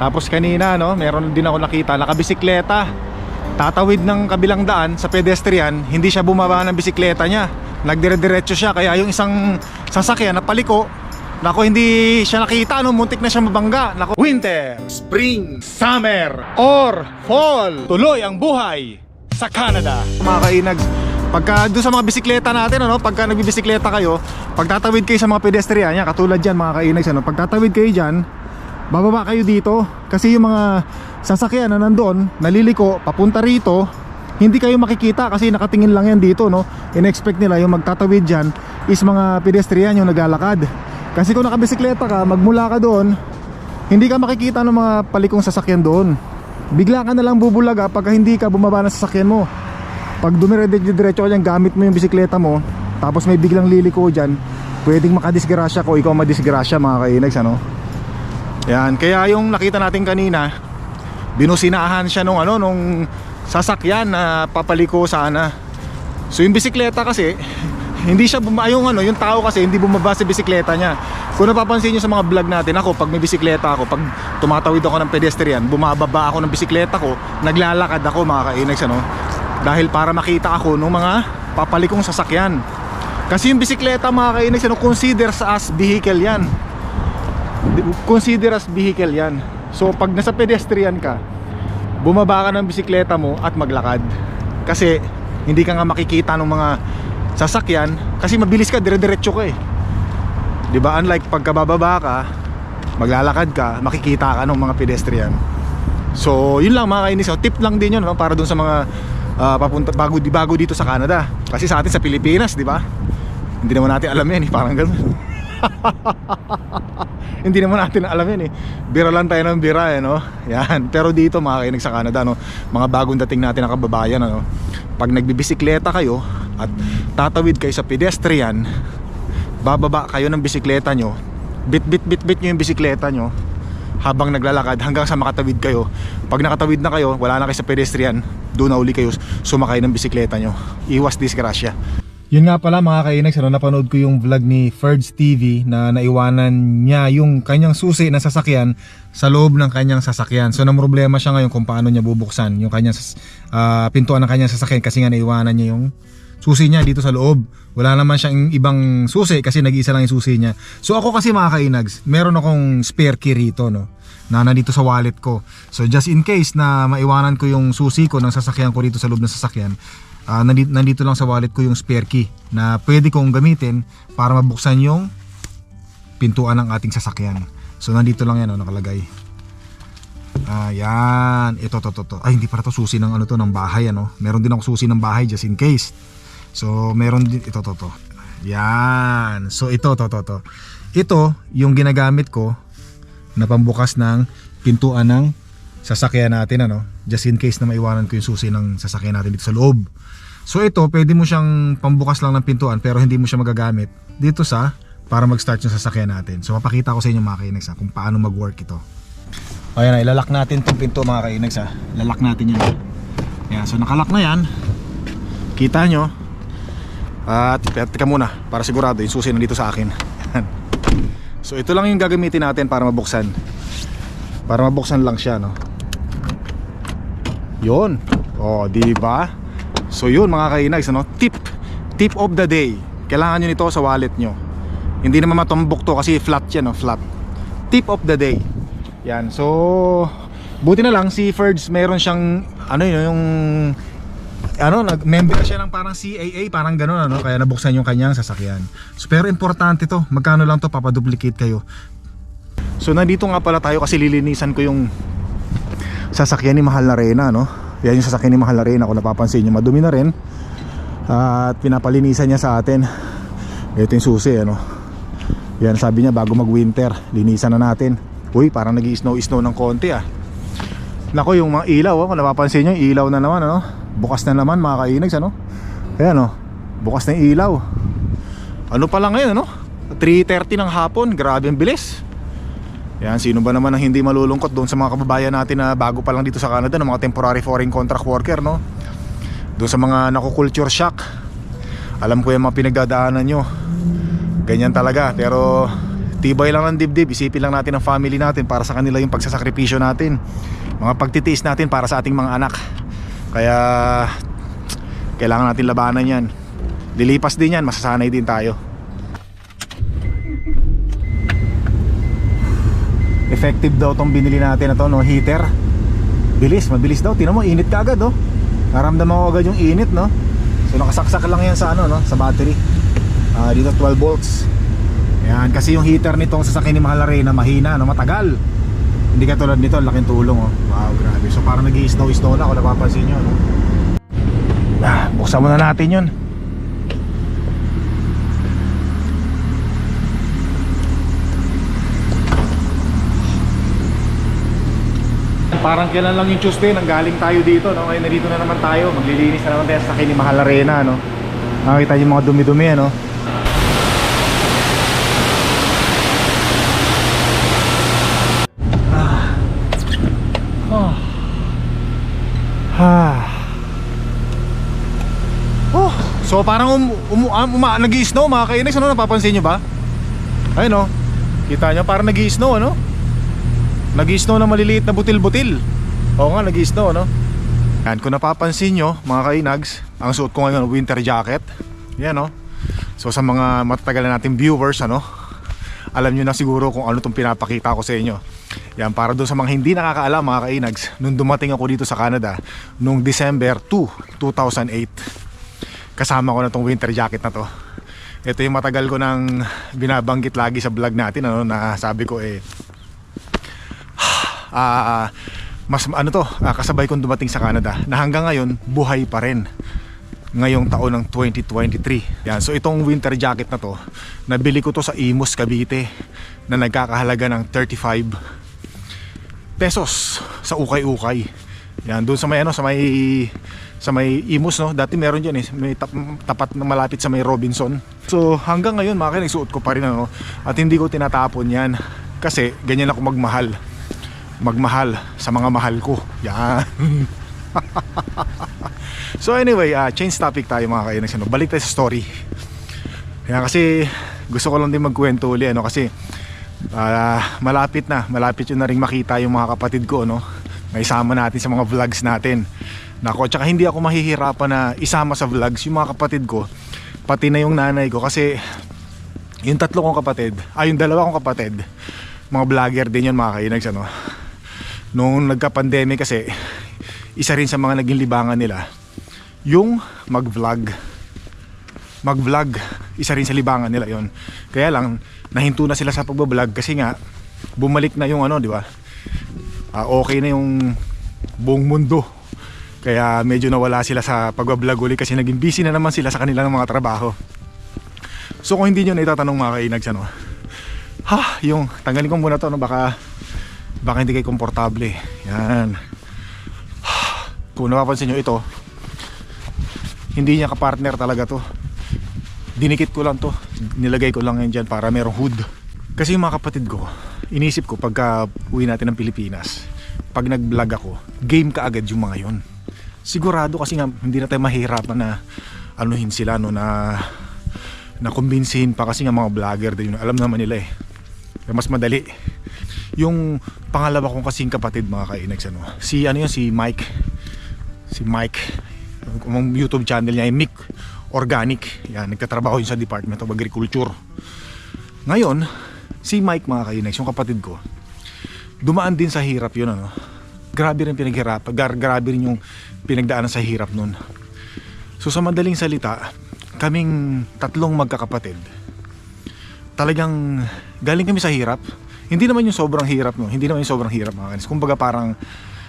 Tapos kanina no, meron din ako nakita nakabisikleta. Tatawid ng kabilang daan sa pedestrian, hindi siya bumaba ng bisikleta niya. Nagdire-diretso siya kaya yung isang sasakyan na paliko, Nako, hindi siya nakita, no? muntik na siya mabangga. Nako, winter, spring, summer, or fall. Tuloy ang buhay sa Canada. Mga kainags, pagka doon sa mga bisikleta natin, ano, pagka nagbibisikleta kayo, pagtatawid kayo sa mga pedestrian, yan, katulad dyan mga kainags, ano, pagtatawid kayo dyan, bababa kayo dito kasi yung mga sasakyan na nandun, naliliko, papunta rito, hindi kayo makikita kasi nakatingin lang yan dito, no? In-expect nila yung magtatawid dyan is mga pedestrian yung naglalakad. Kasi kung nakabisikleta ka, magmula ka doon, hindi ka makikita ng mga palikong sasakyan doon. Bigla ka na lang bubulaga pagka hindi ka bumaba ng sasakyan mo. Pag dumiretso ka dyan, gamit mo yung bisikleta mo, tapos may biglang liliko dyan, pwedeng makadisgrasya ko, ikaw madisgrasya mga kainags, ano? Yan, kaya yung nakita natin kanina, binusinahan siya nung ano, nung sasakyan na papaliko sana. So yung bisikleta kasi, hindi siya yung ano, yung tao kasi hindi bumaba sa bisikleta niya. Kung napapansin niyo sa mga vlog natin, ako pag may bisikleta ako, pag tumatawid ako ng pedestrian, bumababa ako ng bisikleta ko, naglalakad ako mga kainags ano. Dahil para makita ako ng mga papalikong sasakyan. Kasi yung bisikleta mga kainags ano, consider sa as vehicle yan. Consider as vehicle yan. So pag nasa pedestrian ka, bumaba ka ng bisikleta mo at maglakad. Kasi hindi ka nga makikita ng mga sasakyan kasi mabilis ka, dire-diretso ka eh. 'Di ba? Unlike pagka bababa ka, maglalakad ka, makikita ka ng mga pedestrian. So, yun lang mga kainis. So, tip lang din yun no? para dun sa mga ah, papunta bago bago dito sa Canada. Kasi sa atin sa Pilipinas, 'di ba? Hindi naman natin alam yan, eh. parang gano'n. Hindi naman natin alam yan eh. Bira lang tayo ng bira eh, no? Yan. Pero dito mga kainig sa Canada, no? Mga bagong dating natin na kababayan, ano? Pag nagbibisikleta kayo at tatawid kayo sa pedestrian, bababa kayo ng bisikleta nyo, bit bit bit bit nyo yung bisikleta nyo habang naglalakad hanggang sa makatawid kayo. Pag nakatawid na kayo, wala na kayo sa pedestrian, doon na uli kayo sumakay ng bisikleta nyo. Iwas disgrasya. Yun nga pala mga kainags, ano, napanood ko yung vlog ni Ferds TV na naiwanan niya yung kanyang susi na sasakyan sa loob ng kanyang sasakyan. So problema siya ngayon kung paano niya bubuksan yung kanyang ah, pintuan ng kanyang sasakyan kasi nga naiwanan niya yung susi niya dito sa loob. Wala naman siyang ibang susi kasi nag-iisa lang yung susi niya. So ako kasi mga kainags, meron akong spare key rito no na nandito sa wallet ko. So just in case na maiwanan ko yung susi ko ng sasakyan ko dito sa loob ng sasakyan, ah, nandito, nandito lang sa wallet ko yung spare key na pwede kong gamitin para mabuksan yung pintuan ng ating sasakyan. So nandito lang yan oh, nakalagay. Ayan, ito to to to. Ay hindi para to susi ng ano to ng bahay ano. Meron din ako susi ng bahay just in case. So meron din ito to to. Yan. So ito to to to. Ito yung ginagamit ko na pambukas ng pintuan ng sasakyan natin ano. Just in case na maiwanan ko yung susi ng sasakyan natin dito sa loob. So ito, pwede mo siyang pambukas lang ng pintuan pero hindi mo siya magagamit dito sa para mag-start yung sasakyan natin. So papakita ko sa inyo mga kainags ha, kung paano mag-work ito. Ayan na, ilalak natin itong pinto mga kainags ha. Lalak natin yan. Yan, so nakalak na yan. Kita nyo. At teka muna para sigurado yung susi nandito sa akin. so ito lang yung gagamitin natin para mabuksan. Para mabuksan lang siya no. Yon. Oh, di ba? So yun mga kainags ano, tip tip of the day. Kailangan niyo nito sa wallet nyo. Hindi naman matumbok to kasi flat yan, no? flat. Tip of the day. Yan. So buti na lang si Ferds meron siyang ano yun, yung ano, nag-member siya ng parang CAA, parang gano'n ano, kaya nabuksan yung kanyang sasakyan. So, pero importante to, magkano lang to, papaduplicate kayo. So nandito nga pala tayo kasi lilinisan ko yung sasakyan ni Mahal na Reyna no? Yan yung sasakyan ni Mahal na Reyna kung napapansin nyo madumi na rin. At pinapalinisan niya sa atin. Ito yung susi ano. Yan sabi niya bago mag winter Linisan na natin. Uy parang nag snow snow ng konti ah. Nako yung mga ilaw oh, kung napapansin nyo ilaw na naman ano. Bukas na naman mga kainags ano. Ayan oh. Bukas na ilaw. Ano pa lang ngayon ano. 3.30 ng hapon Grabe ang bilis yan, sino ba naman ang hindi malulungkot doon sa mga kababayan natin na bago pa lang dito sa Canada, ng mga temporary foreign contract worker, no? Doon sa mga naku-culture shock. Alam ko yung mga pinagdadaanan nyo. Ganyan talaga, pero tibay lang ng dibdib isipin lang natin ang family natin para sa kanila yung pagsasakripisyo natin mga pagtitiis natin para sa ating mga anak kaya kailangan natin labanan yan lilipas din yan masasanay din tayo effective daw tong binili natin na to no? Heater. Bilis mabilis daw. Tinan mo init ka agad oh. Naramdaman ko agad yung init no? So nakasaksak lang yan sa ano no? Sa battery. Ah, dito 12 volts. Yan kasi yung heater nitong sasakyan ni Mahal Arena mahina no? Matagal. Hindi katulad nito laking tulong oh. Wow grabe. So parang nag snow kung napapansin nyo no? ah, buksan muna natin yun Parang kailan lang yung Tuesday nang galing tayo dito no? Ngayon nandito na naman tayo Maglilinis na naman tayo sa ni Arena no? Nakakita niyo mga dumi-dumi ano Ah. Oh. Oh, so parang um, um, um, uma, nag-i-snow mga kainis, ano napapansin nyo ba? Ayun oh. Kita nyo parang nag-i-snow ano? Nag-i-snow na maliliit na butil-butil. Oo nga, nag-i-snow ano? Yan, kung napapansin nyo mga kainags, ang suot ko ngayon winter jacket. Yan oh. So sa mga matatagal na nating viewers ano, alam nyo na siguro kung ano itong pinapakita ko sa inyo. Yan, para doon sa mga hindi nakakaalam mga kainags, nung dumating ako dito sa Canada, nung December 2, 2008, kasama ko na tong winter jacket na to. Ito yung matagal ko nang binabanggit lagi sa vlog natin, ano, na sabi ko eh, ah, mas ano to, ah, kasabay kong dumating sa Canada, na hanggang ngayon, buhay pa rin ngayong taon ng 2023. Yan, so itong winter jacket na to, nabili ko to sa Imus Cavite na nagkakahalaga ng 35 pesos sa ukay-ukay. Yan, doon sa may ano, sa may sa may Imus no, dati meron diyan eh, may tap, tapat na malapit sa may Robinson. So hanggang ngayon mga kain, nagsuot ko pa rin ano, at hindi ko tinatapon yan kasi ganyan ako magmahal. Magmahal sa mga mahal ko. Yan. So anyway, uh, change topic tayo mga kainis. Ano? Balik tayo sa story. Kaya kasi gusto ko lang din magkwento uli ano kasi uh, malapit na, malapit yun na rin makita yung mga kapatid ko no. May isama natin sa mga vlogs natin. Nako, tsaka hindi ako mahihirapan na isama sa vlogs yung mga kapatid ko pati na yung nanay ko kasi yung tatlo kong kapatid, ay yung dalawa kong kapatid, mga vlogger din yun mga kainags ano. Nung nagka-pandemic kasi isa rin sa mga naging libangan nila yung mag-vlog. Mag-vlog isa rin sa libangan nila yon kaya lang nahinto na sila sa pagbablog kasi nga bumalik na yung ano di ba? Ah, okay na yung buong mundo. Kaya medyo nawala sila sa pagbablog uli kasi naging busy na naman sila sa kanilang mga trabaho. So kung hindi nyo na itatanong mga kainags ano ha? Yung tanggalin ko muna to no, baka baka hindi kayo komportable. Yan. Kung napapansin nyo ito hindi niya kapartner talaga to. Dinikit ko lang to. Nilagay ko lang yan dyan para merong hood. Kasi yung mga kapatid ko inisip ko pagka uwi natin ng Pilipinas pag nag vlog ako game ka agad yung mga yon sigurado kasi nga hindi na tayo mahirapan na anuhin sila no na na kumbinsihin pa kasi nga mga vlogger din yun. Alam naman nila eh mas madali yung pangalawa kong kasing kapatid mga kainags ano si ano yun si Mike. Si Mike. Ang YouTube channel niya ay Mick Organic. Yan nagtatrabaho yun sa Department of Agriculture. Ngayon si Mike mga kainags yung kapatid ko dumaan din sa hirap yun ano. Grabe rin pinaghirap gar grabe rin yung pinagdaanan sa hirap nun. So sa madaling salita kaming tatlong magkakapatid talagang galing kami sa hirap hindi naman yung sobrang hirap no? Hindi naman yung sobrang hirap mga kanis. Kumbaga parang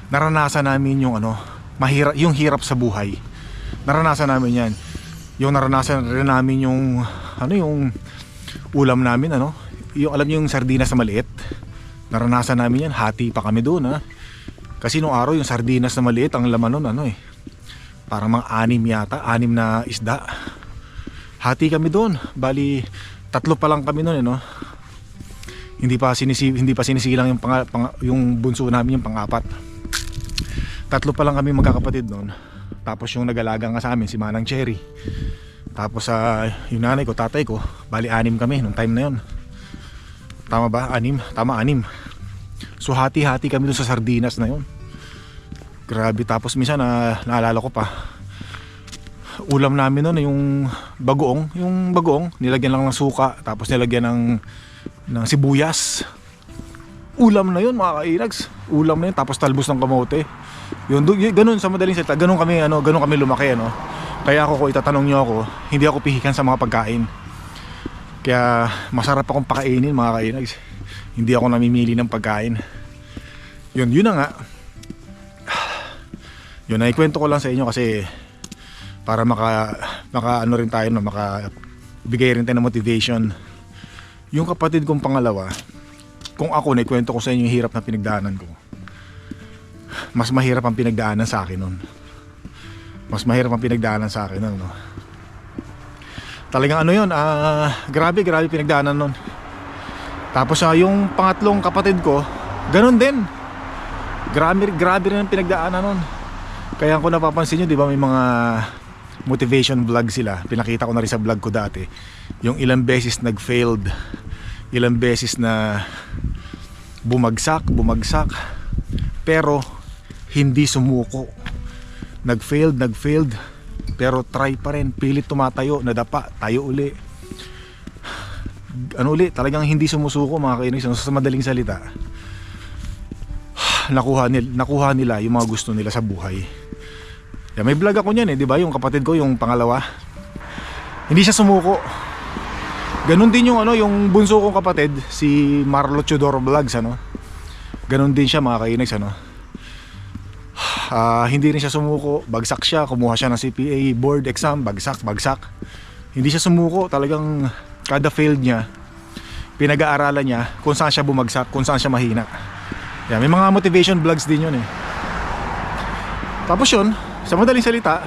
naranasan namin yung ano mahirap yung hirap sa buhay. Naranasan namin yan. Yung naranasan rin namin yung ano yung ulam namin ano? Yung alam yung sardinas na maliit? Naranasan namin yan. Hati pa kami doon ha? Kasi nung araw yung sardinas na maliit ang laman nun ano eh. Parang mga anim yata anim na isda. Hati kami doon. Bali tatlo pa lang kami noon eh no hindi pa sinisi hindi pa sinisilang yung pang, pang, yung bunso namin yung pangapat tatlo pa lang kami magkakapatid noon tapos yung nagalaga nga sa amin si Manang Cherry tapos sa yung nanay ko tatay ko bali anim kami nung time na yon Tama ba? Anim? Tama, anim. So hati-hati kami dun sa sardinas na yun. Grabe. Tapos minsan na naalala ko pa. Ulam namin nun yung bagoong. Yung bagoong, nilagyan lang ng suka. Tapos nilagyan ng, ng sibuyas. Ulam na yun mga kainags. Ulam na yun. Tapos talbos ng kamote. Yun, yun, ganun sa madaling salita. Ganun kami, ano, ganun kami lumaki. Ano. Kaya ako, kung itatanong nyo ako, hindi ako pihikan sa mga pagkain. Kaya masarap akong pakainin mga kainags. Hindi ako namimili ng pagkain. Yun, yun na nga. Yun, naikwento ko lang sa inyo kasi para maka, maka ano rin tayo, no, maka bigay rin tayo ng motivation. Yung kapatid kong pangalawa, kung ako naikwento ko sa inyo yung hirap na pinagdaanan ko, mas mahirap ang pinagdaanan sa akin nun. Mas mahirap ang pinagdaanan sa akin nun, no. Talagang ano yun, ah, grabe, grabe pinagdaanan nun. Tapos ah, yung pangatlong kapatid ko, ganun din. Grabe, grabe rin ang pinagdaanan nun. Kaya kung napapansin nyo, di ba may mga motivation vlog sila. Pinakita ko na rin sa vlog ko dati. Yung ilang beses nag-failed. Ilang beses na bumagsak, bumagsak. Pero hindi sumuko. Nag-failed, nag-failed. Pero try pa rin. Pilit tumatayo, nadapa, tayo uli. Ano uli, talagang hindi sumusuko mga kainis. Sa madaling salita, nakuha nila, nakuha nila yung mga gusto nila sa buhay. Yeah, may vlog ako niyan eh, 'di ba? Yung kapatid ko, yung pangalawa. Hindi siya sumuko. Ganon din yung ano, yung bunso kong kapatid, si Marlo Chodoro Vlogs ano. Ganon din siya mga kainags ano. Ah, hindi rin siya sumuko, bagsak siya, kumuha siya ng CPA board exam, bagsak, bagsak. Hindi siya sumuko, talagang kada failed niya, pinag-aaralan niya kung saan siya bumagsak, kung saan siya mahina. Yeah, may mga motivation vlogs din yun eh. Tapos yun, sa madaling salita,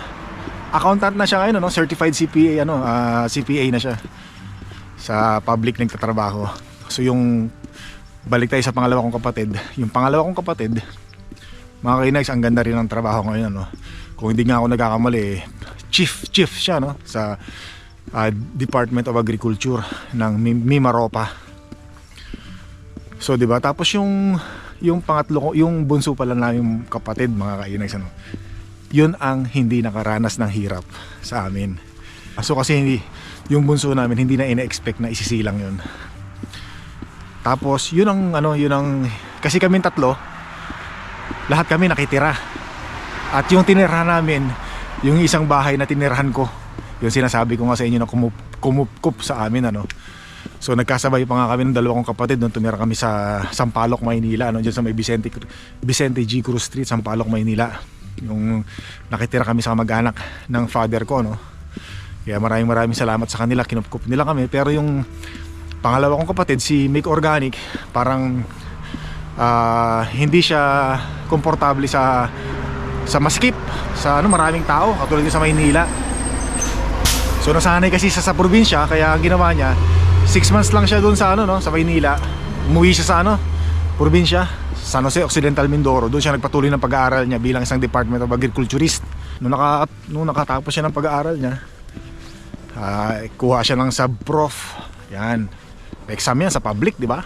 accountant na siya ngayon, no? certified CPA, ano, ah, CPA na siya sa public nagtatrabaho. So yung balik tayo sa pangalawa kong kapatid, yung pangalawa kong kapatid, mga kainags, ang ganda rin ng trabaho ngayon, ano. Kung hindi nga ako nagkakamali, chief, chief siya, no, sa ah, Department of Agriculture ng Mi- Mimaropa. So, 'di ba? Tapos yung yung pangatlo yung bunso pala namin kapatid, mga kainags, ano. Yun ang hindi nakaranas ng hirap sa amin. So kasi hindi yung bunso namin hindi na ina-expect na isisilang yun. Tapos yun ang ano, yun ang kasi kami tatlo lahat kami nakitira. At yung tinirahan namin, yung isang bahay na tinirahan ko, yung sinasabi ko nga sa inyo na kumup, kumupkup sa amin ano. So nagkasabay pa nga kami ng dalawa kong kapatid nung tumira kami sa Sampaloc, Maynila, ano, diyan sa may Vicente Vicente G. Cruz Street, Sampaloc, Maynila. Yung nakitira kami sa mag-anak ng father ko, no. Kaya maraming maraming salamat sa kanila, kinupkup nila kami. Pero yung pangalawa kong kapatid, si Mick Organic, parang ah, hindi siya komportable sa sa maskip sa ano maraming tao katulad din sa Maynila so nasanay kasi sa, sa probinsya kaya ang ginawa niya 6 months lang siya doon sa ano no sa Maynila umuwi siya sa ano probinsya San Jose Occidental Mindoro doon siya nagpatuloy ng pag-aaral niya bilang isang Department of Agriculturist nung, naka, nung nakatapos siya ng pag-aaral niya ah, kuha siya ng sub-prof yan exam yan sa public di ba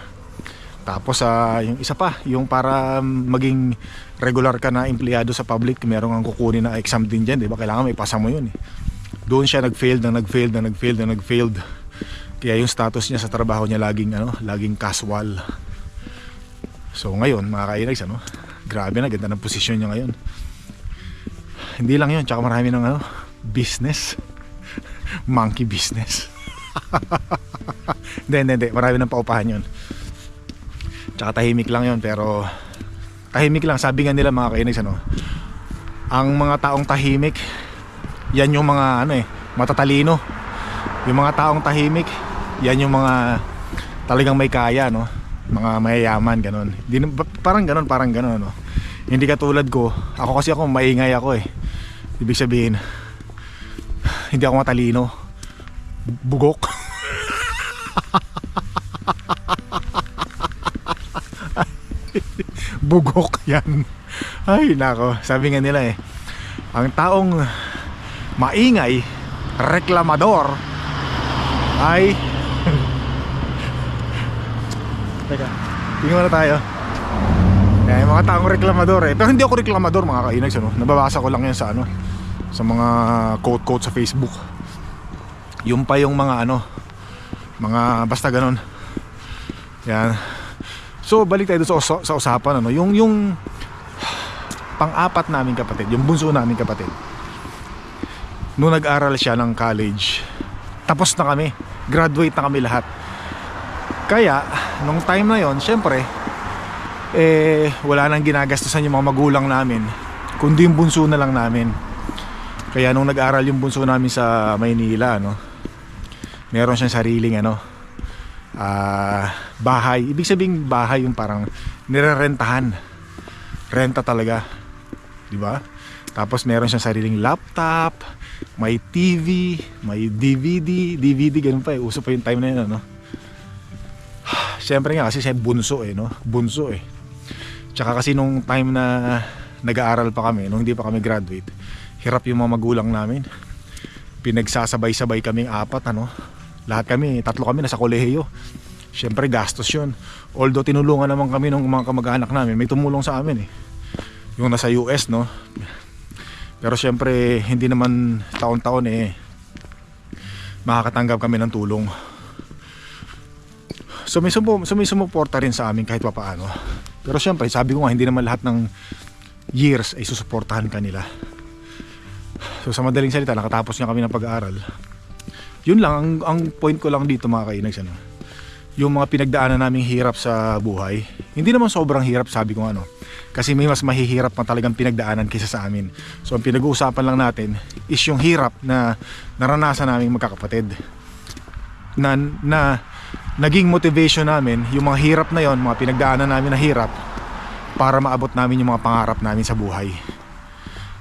tapos sa yung isa pa, yung para maging regular ka na empleyado sa public, meron kang kukunin na exam din diyan, 'di ba? Kailangan may pasa mo 'yun eh. Doon siya nag-failed na nag-failed na nag-failed na nag-failed. Kaya yung status niya sa trabaho niya laging ano, laging casual. So ngayon, mga kainags, ano? Grabe na, ganda ng posisyon niya ngayon. Hindi lang 'yun, tsaka marami ng ano, business. Monkey business. Hindi, hindi, hindi. Marami ng paupahan 'yun. Tsaka tahimik lang yon pero tahimik lang sabi nga nila mga kainags ano ang mga taong tahimik yan yung mga ano eh matatalino yung mga taong tahimik yan yung mga talagang may kaya no mga mayayaman ganun. Di, parang ganun parang ganun no hindi katulad ko. Ako kasi ako maingay ako eh. Ibig sabihin hindi ako matalino. Bugok. Bugok yan. Ay nako. Sabi nga nila eh ang taong maingay reklamador ay Teka, tingin muna tayo. Eh, mga taong reklamador eh. Pero hindi ako reklamador mga kainags ano. Nababasa ko lang yan sa ano sa mga quote-quote sa Facebook. Yung pa yung mga ano mga basta ganon. Yan. So balik tayo sa, sa usapan ano, yung yung pang-apat namin kapatid, yung bunso namin kapatid. Nung nag-aral siya ng college, tapos na kami. Graduate na kami lahat. Kaya, nung time na yon, syempre, eh, wala nang ginagastusan yung mga magulang namin. Kundi yung bunso na lang namin. Kaya nung nag-aral yung bunso namin sa Maynila, no, meron siyang sariling ano, ah, bahay. Ibig sabihin bahay yung parang nirerentahan. Renta talaga. 'Di ba? Tapos meron siyang sariling laptop, may TV, may DVD, DVD ganun pa eh. Uso pa yung time na yun, ano. Siyempre nga kasi siya bunso eh, no? Bunso eh. Tsaka kasi nung time na nag-aaral pa kami, nung hindi pa kami graduate, hirap yung mga magulang namin. Pinagsasabay-sabay kaming apat, ano? Lahat kami, tatlo kami nasa kolehiyo. Siyempre gastos yun. Although tinulungan naman kami ng mga kamag-anak namin, may tumulong sa amin eh. Yung nasa US, no? Pero siyempre, hindi naman taon-taon eh makakatanggap kami ng tulong. May sumuporta rin sa amin kahit pa paano. Pero siyempre, sabi ko nga, hindi naman lahat ng years ay susuportahan kanila. So sa madaling salita, nakatapos nga kami ng pag-aaral. Yun lang, ang, ang point ko lang dito mga kainags, ano, yung mga pinagdaanan naming hirap sa buhay, hindi naman sobrang hirap sabi ko ano. Kasi may mas mahihirap pa talagang pinagdaanan kaysa sa amin. So ang pinag-uusapan lang natin is yung hirap na naranasan naming magkakapatid. Na, na naging motivation namin, yung mga hirap na yon, mga pinagdaanan namin na hirap para maabot namin yung mga pangarap namin sa buhay.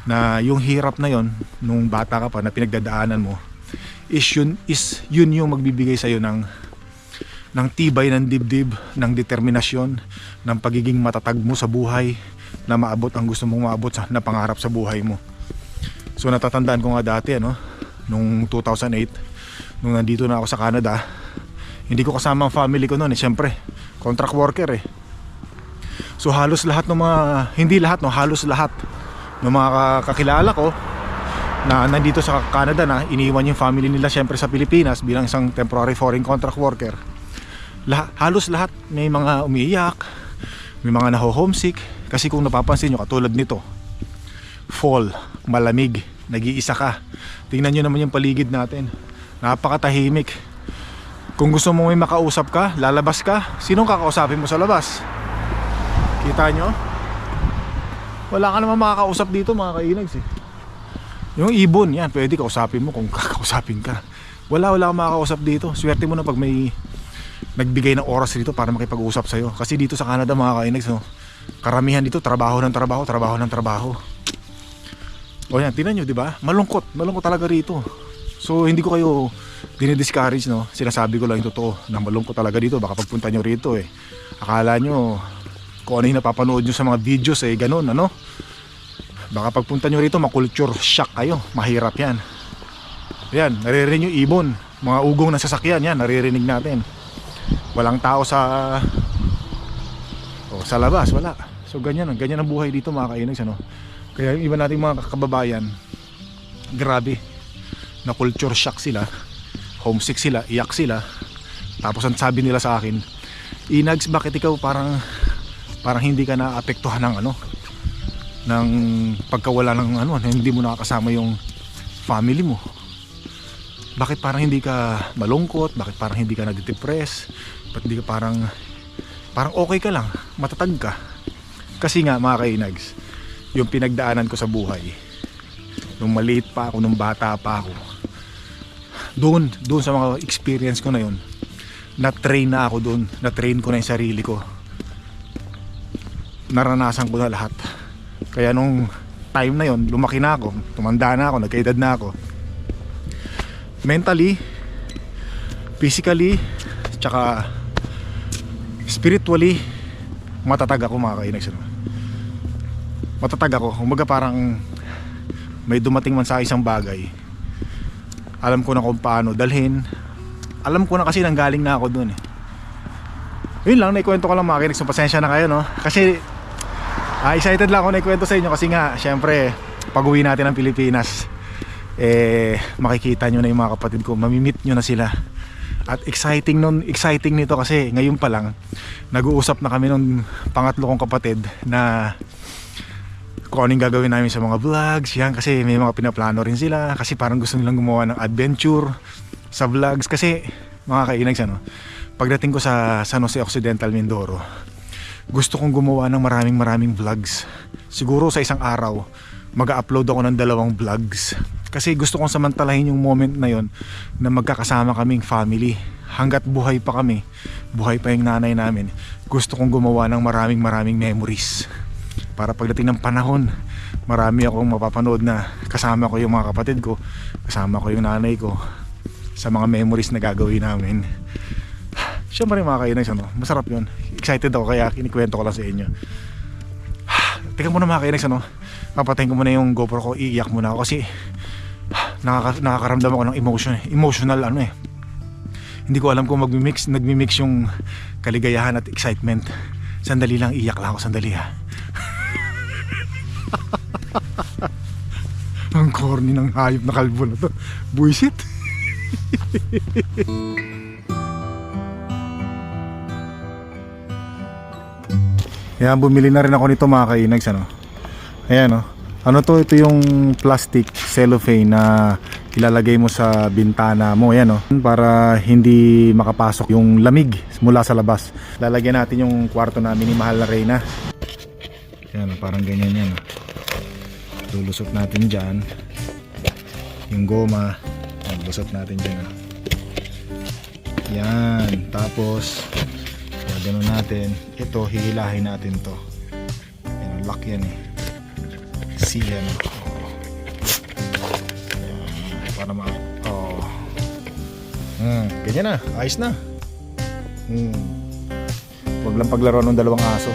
Na yung hirap na yon nung bata ka pa na pinagdadaanan mo is yun, is yun yung magbibigay sa'yo ng ng tibay ng dibdib, ng determinasyon, ng pagiging matatag mo sa buhay na maabot ang gusto mong maabot sa na pangarap sa buhay mo. So natatandaan ko nga dati ano, nung 2008, nung nandito na ako sa Canada, hindi ko kasama ang family ko noon eh, syempre, contract worker eh. So halos lahat ng mga, hindi lahat no, halos lahat ng mga ka- kakilala ko na nandito sa Canada na iniwan yung family nila syempre sa Pilipinas bilang isang temporary foreign contract worker. Lah- halos lahat may mga umiiyak, may mga naho-homesick. Kasi kung napapansin nyo katulad nito fall, malamig, nag-iisa ka. Tingnan nyo naman yung paligid natin. Napakatahimik kung gusto mo may makausap ka, lalabas ka sinong kakausapin mo sa labas? kita nyo? wala ka naman makakausap dito mga kainags eh yung ibon, yan, pwede kausapin mo kung kakausapin ka wala, wala kang makakausap dito swerte mo na pag may nagbigay ng oras dito para makipag-usap sa'yo. Kasi dito sa Canada mga kainags, no, karamihan dito trabaho ng trabaho, trabaho ng trabaho. O yan, tinan nyo, di ba? Malungkot, malungkot talaga rito. So hindi ko kayo dinidiscourage, no? Sinasabi ko lang yung totoo na malungkot talaga dito. Baka pagpunta nyo rito, eh. Akala nyo kung ano yung napapanood nyo sa mga videos, eh, ganun, ano? Baka pagpunta nyo rito, makulture shock kayo. Mahirap yan. Yan, naririnig yung ibon. Mga ugong na sasakyan, yan, naririnig natin walang tao sa oh, sa labas wala so ganyan ganyan ang buhay dito mga kainags ano kaya yung iba nating mga kababayan grabe na culture shock sila homesick sila iyak sila. Tapos ang sabi nila sa akin inags bakit ikaw parang parang hindi ka naapektuhan ng ano ng pagkawala ng ano hindi mo nakakasama yung family mo? Bakit parang hindi ka malungkot? Bakit parang hindi ka nagdepress? Ba't hindi ka parang parang okay ka lang matatag ka? Kasi nga mga kainags yung pinagdaanan ko sa buhay nung maliit pa ako nung bata pa ako doon doon sa mga experience ko na yun na train na ako doon. Na train ko na yung sarili ko. Naranasan ko na lahat. Kaya nung time na yon lumaki na ako tumanda na ako nagkaedad na ako. Mentally physically tsaka spiritually matatag ako mga kainags ano? matatag ako. Umaga parang may dumating man sa isang bagay alam ko na kung paano dalhin alam ko na kasi nanggaling na ako dun eh Yun lang, naikwento ko lang mga kinags. So, pasensya na kayo, no? Kasi, ah, excited lang ako naikwento sa inyo kasi nga, syempre, pag uwi natin ng Pilipinas, eh, makikita nyo na yung mga kapatid ko, mamimit nyo na sila. At exciting nun, exciting nito kasi ngayon pa lang, nag-uusap na kami nung pangatlo kong kapatid na kung anong gagawin namin sa mga vlogs, yan kasi may mga pinaplano rin sila kasi parang gusto nilang gumawa ng adventure sa vlogs kasi mga kainags ano, pagdating ko sa San Jose Occidental Mindoro, gusto kong gumawa ng maraming maraming vlogs. Siguro sa isang araw, mag-upload ako ng dalawang vlogs. Kasi gusto kong samantalahin yung moment na yon na magkakasama kaming family. Hanggat buhay pa kami, buhay pa yung nanay namin, gusto kong gumawa ng maraming maraming memories. Para pagdating ng panahon, marami akong mapapanood na kasama ko yung mga kapatid ko, kasama ko yung nanay ko sa mga memories na gagawin namin. Siyempre mga kainags, ano, masarap yun. Excited ako kaya kinikwento ko lang sa inyo. Teka muna mga kainags, ano, papatayin ko muna yung GoPro ko, iiyak muna ako kasi nakaka, nakakaramdam ako ng emotion, emotional ano eh. Hindi ko alam kung magmi-mix, nagmi-mix yung kaligayahan at excitement. Sandali lang, iyak lang ako, sandali ha. Ang corny ng hayop na kalbo na to. Buisit. Yan, bumili na rin ako nito mga kainags ano. Ayan oh. Ano to? Ito yung plastic cellophane na ilalagay mo sa bintana mo. Ayan oh. Para hindi makapasok yung lamig mula sa labas. Lalagyan natin yung kwarto namin ni Mahal na Reyna. Ayan oh, parang ganyan yan oh. Lulusot natin dyan. Yung goma. Lusot natin dyan oh. Yan. Tapos, ganun natin. Ito, hihilahin natin to. Yan, lock yan eh. C yan. Para ma... Oh. Hmm, ganyan na. Ayos na. Hmm. Huwag lang paglaro ng dalawang aso.